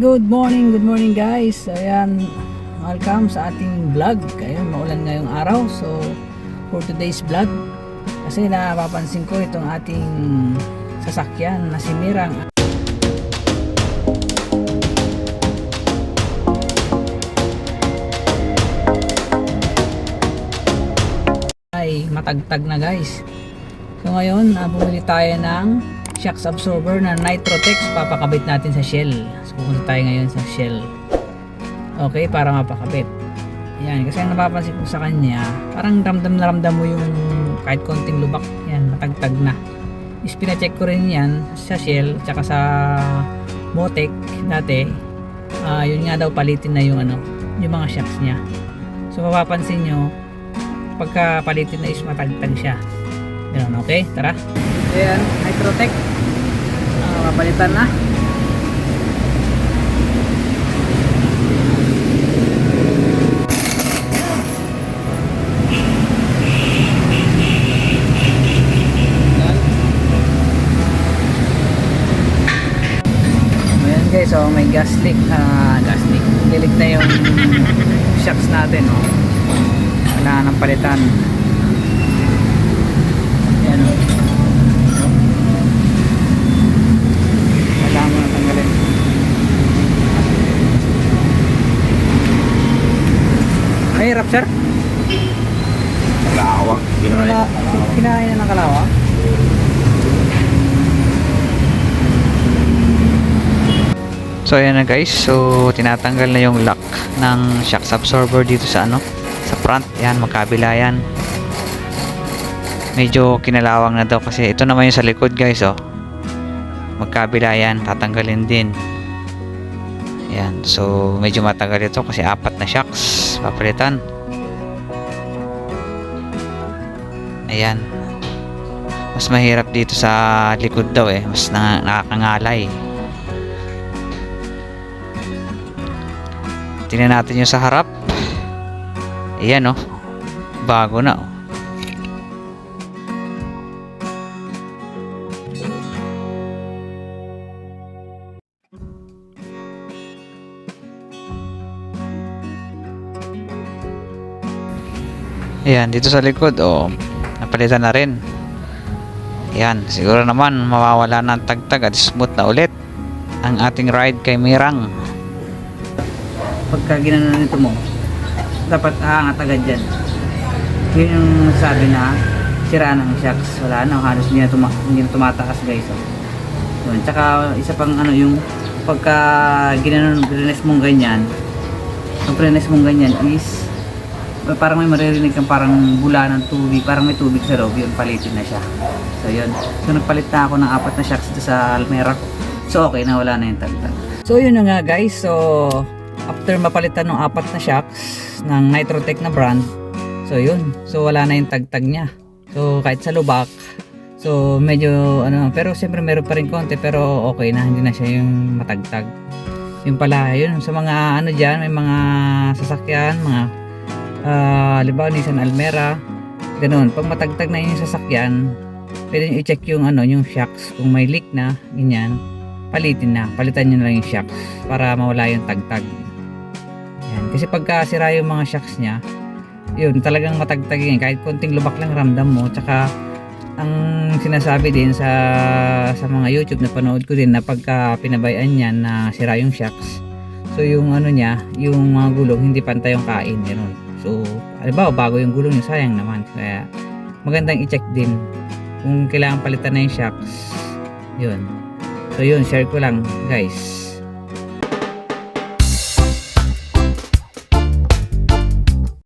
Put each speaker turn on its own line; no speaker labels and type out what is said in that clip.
Good morning, good morning guys. Ayan, welcome sa ating vlog. Ayun, maulan ngayong araw. So, for today's vlog, kasi napapansin ko itong ating sasakyan na si Mirang. Ay, matagtag na guys. So ngayon, uh, bumili tayo ng shocks absorber na Nitrotex. Papakabit natin sa shell. So pupunta tayo ngayon sa shell. Okay, para mapakabit. Yan, kasi ang napapansin ko sa kanya, parang ramdam na ramdam mo yung kahit konting lubak. Yan, matagtag na. Is pina-check ko rin yan sa shell, tsaka sa Motec dati. Ah, yun nga daw palitin na yung ano, yung mga shocks niya. So mapapansin nyo, pagka palitin na is matagtag siya. Ganun, okay? Tara. Ayan, Nitrotech. Uh, mapalitan na. Ayan guys, so may gas leak. ah gas leak. Lilik na yung shocks natin. Oh. Wala nang palitan. Yan. Wala mo na tanggalin. Mahirap sir? Kina, kinain na ng kalawa?
So ayan na guys, so tinatanggal na yung lock ng shocks absorber dito sa ano, sa front. Yan, magkabila yan. Medyo kinalawang na daw kasi ito naman yung sa likod guys oh. Magkabila yan, tatanggalin din. Yan, so medyo matagal ito kasi apat na shocks papalitan. Ayan. Mas mahirap dito sa likod daw eh, mas na nakakangalay. Tingnan natin yung sa harap. Ayan oh. Bago na oh. Ayan, dito sa likod, oh, napalitan na rin. Ayan, siguro naman mawawala ng tagtag at smooth na ulit ang ating ride kay Mirang.
Pagka ginanon nito mo, dapat aangat agad dyan. Yun yung sabi na sira ng shocks. Wala na, halos hindi na, tuma hindi na tumataas guys. Oh. Yun. Tsaka isa pang ano yung pagka ginanon, grines mong ganyan, pag grines mong ganyan is parang may maririnig kang parang bula ng tubig, parang may tubig sa loob, yun palitin na siya. So yun. So nagpalit na ako ng apat na shocks sa Almera. So okay na wala na yung tagtag. So yun nga guys. So after mapalitan ng apat na shocks ng Nitrotech na brand, so yun. So wala na yung tagtag niya. So kahit sa lubak, so medyo ano, pero siyempre meron pa rin konti pero okay na, hindi na siya yung matagtag. Yung pala, yun sa mga ano diyan, may mga sasakyan, mga ah halimbawa Nissan Almera, ganun. Pag matagtag na yung sasakyan, pwede nyo i-check yung ano, yung shocks kung may leak na, ganyan palitin na. Palitan nyo na lang yung shocks para mawala yung tagtag. Yan. Kasi pagka sira yung mga shocks niya, yun, talagang matagtag yan. Kahit konting lubak lang ramdam mo. Tsaka, ang sinasabi din sa sa mga YouTube na panood ko din na pagka pinabayaan niya na sira yung shocks, so yung ano niya, yung mga gulong, hindi pantay yung kain. Ganun. So, halimbawa, bago yung gulong niya, sayang naman. Kaya, magandang i-check din kung kailangan palitan na yung shocks. Yun. So yun, share ko lang guys.